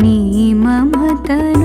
నీ మమతను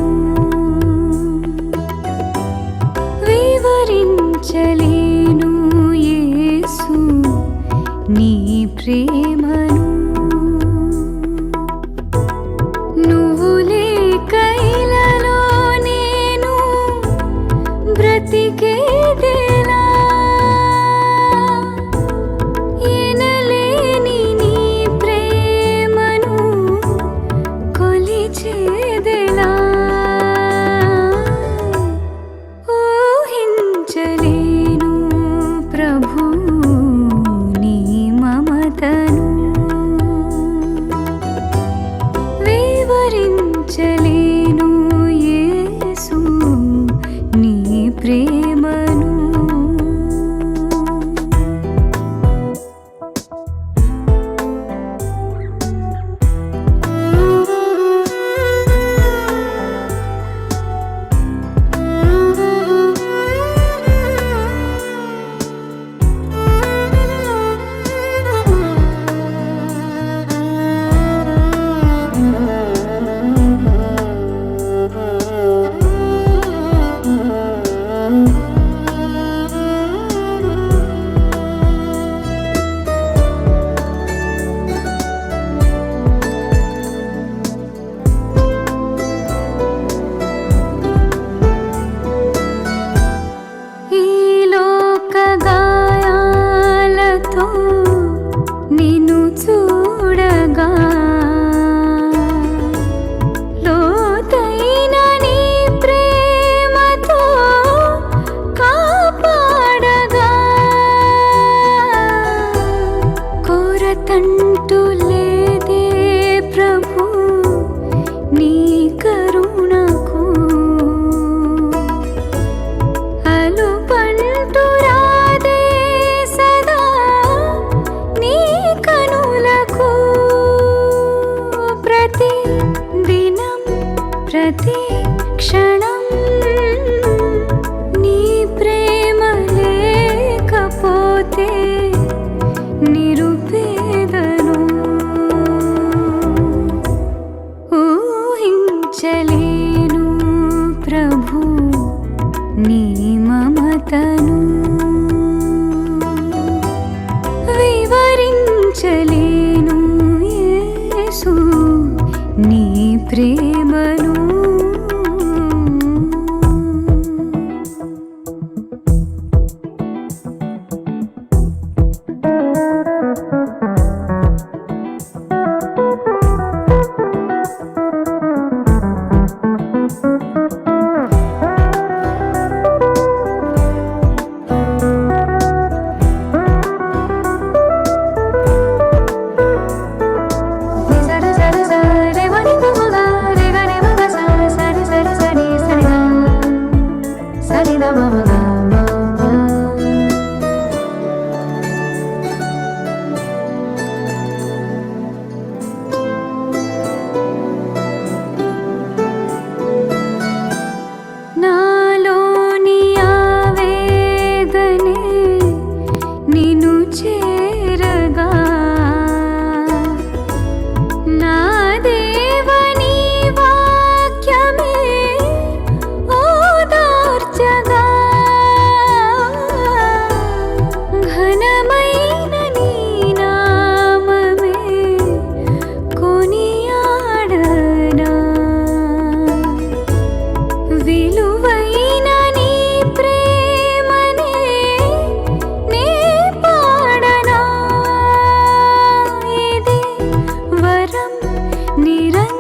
प्रिय అంతకంటూ లేదే ప్రభు నీ కరుణకు. అలుపంటూ రాదే సదా నీ కనులకు. ప్రతి దినం ప్రతి క్షణ మరచలేను యేసు. నీ ప్రేమ love. Eğlen.